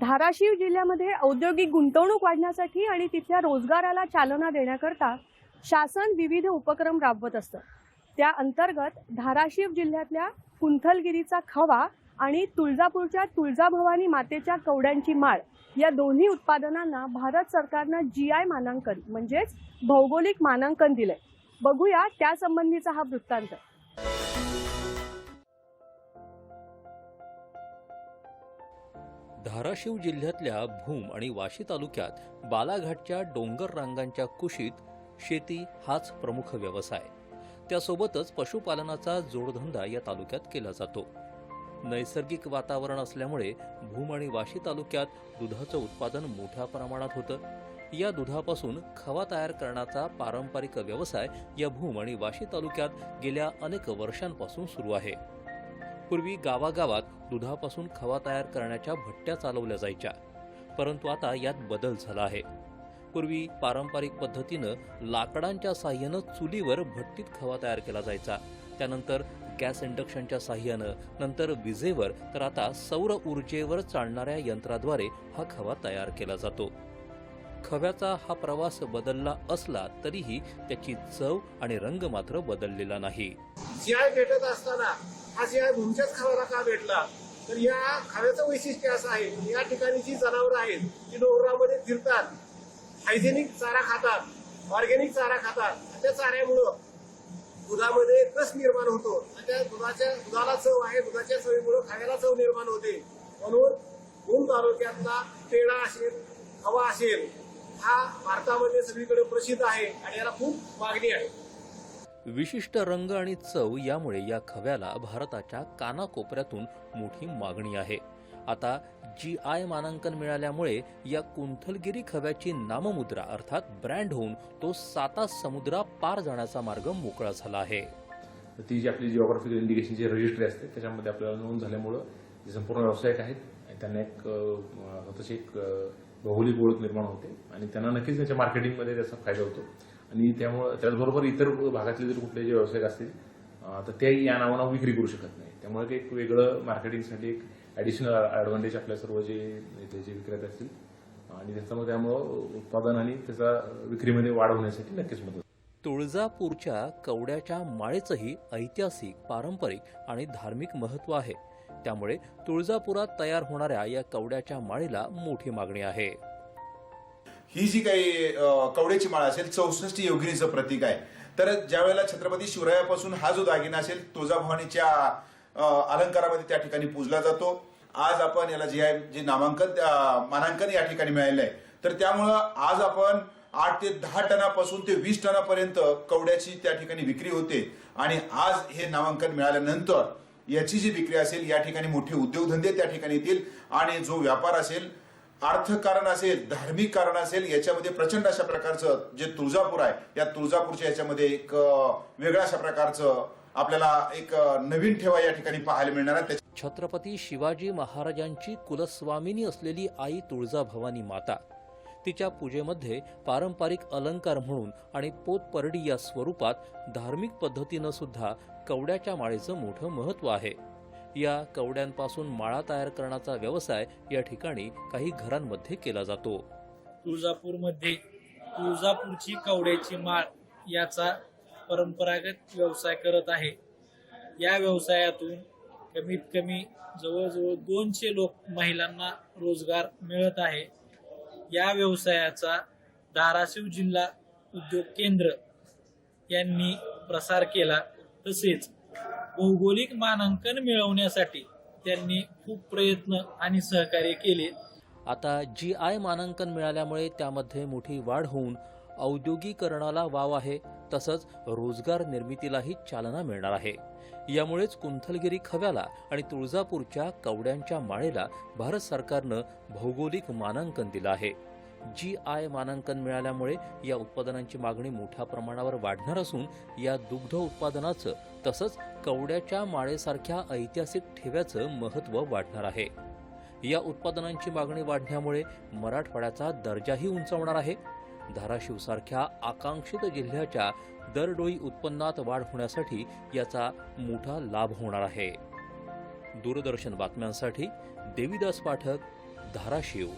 धाराशिव जिल्ह्यामध्ये औद्योगिक गुंतवणूक वाढण्यासाठी आणि तिथल्या रोजगाराला चालना देण्याकरता शासन विविध उपक्रम राबवत असतं. त्या अंतर्गत धाराशिव जिल्ह्यातल्या कुंथलगिरीचा खवा आणि तुळजापूरच्या तुळजाभवानी मातेच्या कवड्यांची माळ या दोन्ही उत्पादनांना भारत सरकारनं जी आय मानांकन म्हणजेच भौगोलिक मानांकन दिलंय. बघूया त्यासंबंधीचा हा वृत्तांत. धाराशिव जिल्ह्यातल्या भूम आणि वाशी तालुक्यात बालाघाटच्या डोंगर रांगांच्या कुशीत शेती हाच प्रमुख व्यवसाय. त्यासोबतच पशुपालनाचा जोडधंदा या तालुक्यात केला जातो. नैसर्गिक वातावरण असल्यामुळे भूम आणि वाशी तालुक्यात दुधाचं उत्पादन मोठ्या प्रमाणात होतं. या दुधापासून खवा तयार करण्याचा पारंपरिक व्यवसाय या भूम आणि वाशी तालुक्यात गेल्या अनेक वर्षांपासून सुरू आहे. पूर्वी गावागावात दुधापासून खवा तयार करण्याच्या भट्ट्या चालवल्या जायच्या. परंतु आता यात बदल झाला आहे. पूर्वी पारंपरिक पद्धतीनं लाकडांच्या साह्यानं चुलीवर भट्टीत खवा तयार केला जायचा. त्यानंतर गॅस इंडक्शनच्या साह्यानं नंतर विजेवर तर आता सौर ऊर्जेवर चालणाऱ्या यंत्राद्वारे हा खवा तयार केला जातो. खव्याचा हा प्रवास बदलला असला तरीही त्याची चव आणि रंग मात्र बदललेला नाही. शियाय भेटत असताना आज या भूमच्याच खावाला का भेटला? तर या खाव्याचं वैशिष्ट्य असं आहे या ठिकाणी जी जनावरं आहेत ती डोंगरामध्ये फिरतात हायजेनिक चारा खातात ऑर्गॅनिक चारा खातात. त्या चाऱ्यामुळं दुधामध्ये कस निर्माण होतो. आणि त्या दुधाच्या दुधाला चव आहे दुधाच्या चवीमुळं खाण्याला चव निर्माण होते. म्हणून भूम तालुक्यातला पेढा असेल हवा असेल हा भारतामध्ये सगळीकडे प्रसिद्ध आहे आणि याला खूप मागणी आहे. विशिष्ट रंग आणि चव यामुळे या खव्याला भारताच्या कानाकोपऱ्यातून मोठी मागणी आहे. आता जी आय मानांकन मिळाल्यामुळे या कुंथलगिरी खव्याची नाममुद्रा अर्थात ब्रँड होऊन तो साता समुद्रा पार जाण्याचा मार्ग मोकळा झाला आहे. ती जी आपली जिओग्राफिकल इंडिकेशनची रजिस्ट्री असते त्याच्यामध्ये आपल्याला नोंद झाल्यामुळं जे संपूर्ण व्यावसायिक आहेत त्यांना एक तशी स्वतःची एक भौगोलिक ओळख निर्माण होते. आणि त्यांना नक्कीच त्याच्या मार्केटिंगमध्ये त्याचा फायदा होतो. आणि त्यामुळं त्याचबरोबर इतर भागातले जर कुठले जे व्यावसायिक असतील तर तेही या नावानं विक्री करू शकत नाही. त्यामुळे ते एक वेगळं मार्केटिंगसाठी एक ॲडिशनल ॲडव्हान्टेज आपल्या सर्व जे इथे जे विक्रेते असतील आणि त्याच्यामुळे त्यामुळं उत्पादन आणि त्याचा विक्रीमध्ये वाढ होण्यासाठी नक्कीच मदत तुळजापूरच्या कवड्याच्या माळेचंही ऐतिहासिक पारंपरिक आणि धार्मिक महत्त्व आहे. त्यामुळे तुळजापुरात तयार होणाऱ्या या कवड्याच्या माळेला मोठी मागणी आहे. ही जी काही कवड्याची माळ असेल चौसष्ट योगिनीचं प्रतीक आहे. तर ज्या वेळेला छत्रपती शिवरायापासून हा जो दागिना असेल तुळजाभवानीच्या अलंकारामध्ये त्या ठिकाणी पूजला जातो. आज आपण याला जे आहे जे नामांकन मानांकन या ठिकाणी मिळालेलं आहे. तर त्यामुळं आज आपण आठ ते दहा टनापासून ते वीस टनापर्यंत कवड्याची त्या ठिकाणी विक्री होते. आणि आज हे नामांकन मिळाल्यानंतर याची जी विक्री असेल या ठिकाणी मोठे उद्योगधंदे त्या ठिकाणी येतील. आणि जो व्यापार असेल अर्थकारण असेल धार्मिक कारण असेल याच्यामध्ये प्रचंड अशा प्रकारचं जे तुळजापूर आहे या तुळजापूरच्या याच्यामध्ये एक वेगळ्या अशा प्रकारचं आपल्याला एक नवीन ठेवा या ठिकाणी पाहायला मिळणार आहे. छत्रपती शिवाजी महाराजांची कुलस्वामिनी असलेली आई तुळजाभवानी माता. तिच्या पूजेमध्ये पारंपरिक अलंकार म्हणून आणि पोतपरडी या स्वरूपात धार्मिक पद्धतीनं सुद्धा कवड्याच्या माळेचं मोठं महत्त्व आहे. या कवड्यांपासून माळा तयार करण्याचा व्यवसाय या ठिकाणी काही घरांमध्ये केला जातो. तुळजापूरमध्ये तुळजापूरची कवड्याची माळ याचा परंपरागत व्यवसाय करत आहे. या व्यवसायातून कमीत कमी जवळजवळ दोनशे लोक महिलांना रोजगार मिळत आहे. या व्यवसायाचा धाराशिव जिल्हा उद्योग केंद्र यांनी प्रसार केला तसेच भौगोलिक मानांकन मिळवण्यासाठी त्यांनी खूप प्रयत्न आणि सहकार्य केले. आता जी आय मानांकन मिळाल्यामुळे त्यामध्ये मोठी वाढ होऊन औद्योगिकरणाला वाव आहे तसंच रोजगार निर्मितीलाही चालना मिळणार आहे. यामुळेच कुंथलगिरी खव्याला आणि तुळजापूरच्या कवड्यांच्या माळेला भारत सरकारनं भौगोलिक मानांकन दिलं आहे. जी आय मानांकन मिळाल्यामुळे या उत्पादनांची मागणी मोठ्या प्रमाणावर वाढणार असून या दुग्ध उत्पादनाचं तसंच कवड्याच्या माळेसारख्या ऐतिहासिक ठेव्याचं महत्त्व वाढणार आहे. या उत्पादनांची मागणी वाढण्यामुळे मराठवाड्याचा दर्जाही उंचावणार आहे. धाराशिवसारख्या आकांक्षित जिल्ह्याच्या दरडोई उत्पन्नात वाढ होण्यासाठी याचा मोठा लाभ होणार आहे. दूरदर्शन बातम्यांसाठी देविदास पाठक धाराशिव.